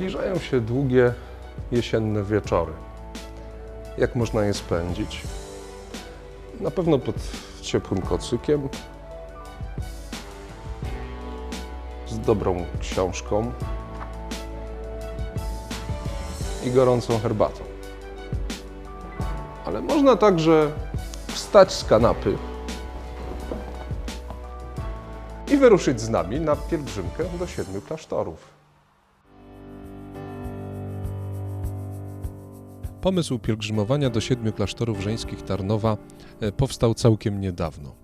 Zaczynają się długie jesienne wieczory. Jak można je spędzić? Na pewno pod ciepłym kocykiem, z dobrą książką i gorącą herbatą. Ale można także wstać z kanapy i wyruszyć z nami na pielgrzymkę do siedmiu klasztorów. Pomysł pielgrzymowania do siedmiu klasztorów żeńskich Tarnowa e, powstał całkiem niedawno.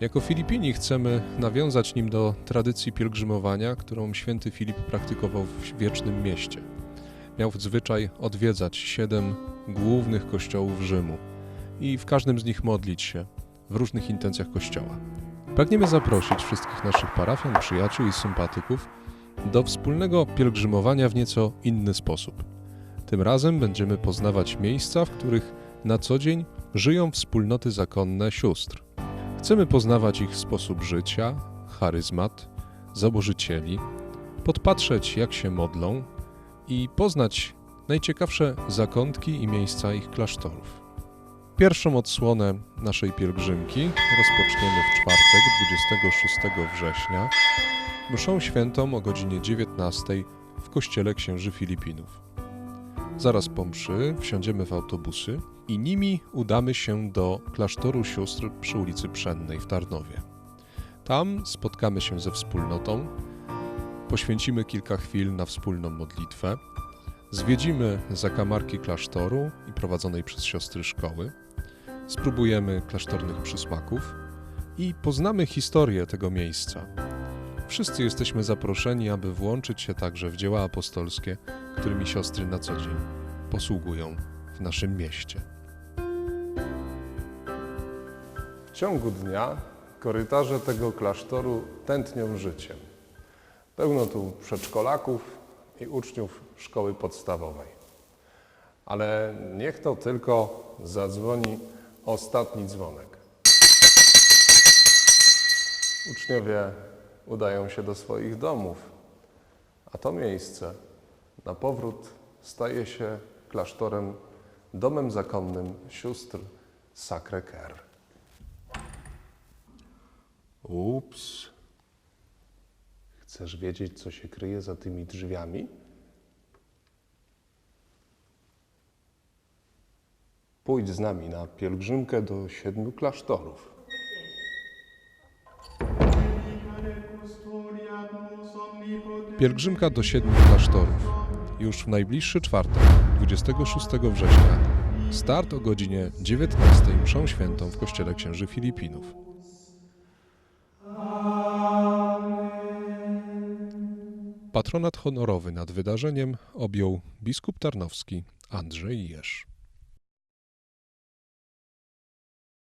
Jako Filipini chcemy nawiązać nim do tradycji pielgrzymowania, którą święty Filip praktykował w wiecznym mieście. Miał w zwyczaj odwiedzać siedem głównych kościołów Rzymu i w każdym z nich modlić się w różnych intencjach kościoła. Pragniemy zaprosić wszystkich naszych parafian, przyjaciół i sympatyków do wspólnego pielgrzymowania w nieco inny sposób. Tym razem będziemy poznawać miejsca, w których na co dzień żyją wspólnoty zakonne sióstr. Chcemy poznawać ich sposób życia, charyzmat, założycieli, podpatrzeć jak się modlą i poznać najciekawsze zakątki i miejsca ich klasztorów. Pierwszą odsłonę naszej pielgrzymki rozpoczniemy w czwartek 26 września mszą świętą o godzinie 19 w kościele księży Filipinów. Zaraz po mszy wsiądziemy w autobusy i nimi udamy się do klasztoru sióstr przy ulicy Pszennej w Tarnowie. Tam spotkamy się ze wspólnotą, poświęcimy kilka chwil na wspólną modlitwę, zwiedzimy zakamarki klasztoru i prowadzonej przez siostry szkoły, spróbujemy klasztornych przysmaków i poznamy historię tego miejsca. Wszyscy jesteśmy zaproszeni, aby włączyć się także w dzieła apostolskie, którymi siostry na co dzień posługują w naszym mieście. W ciągu dnia korytarze tego klasztoru tętnią życiem. Pełno tu przedszkolaków i uczniów szkoły podstawowej. Ale niech to tylko zadzwoni ostatni dzwonek. Uczniowie udają się do swoich domów, a to miejsce na powrót staje się klasztorem, domem zakonnym sióstr Sacré-Cœur. Ups. Chcesz wiedzieć, co się kryje za tymi drzwiami? Pójdź z nami na pielgrzymkę do siedmiu klasztorów. Pielgrzymka do siedmiu klasztorów. Już w najbliższy czwartek, 26 września. Start o godzinie 19 mszą świętą w kościele księży Filipinów. Patronat honorowy nad wydarzeniem objął biskup tarnowski Andrzej Jerz.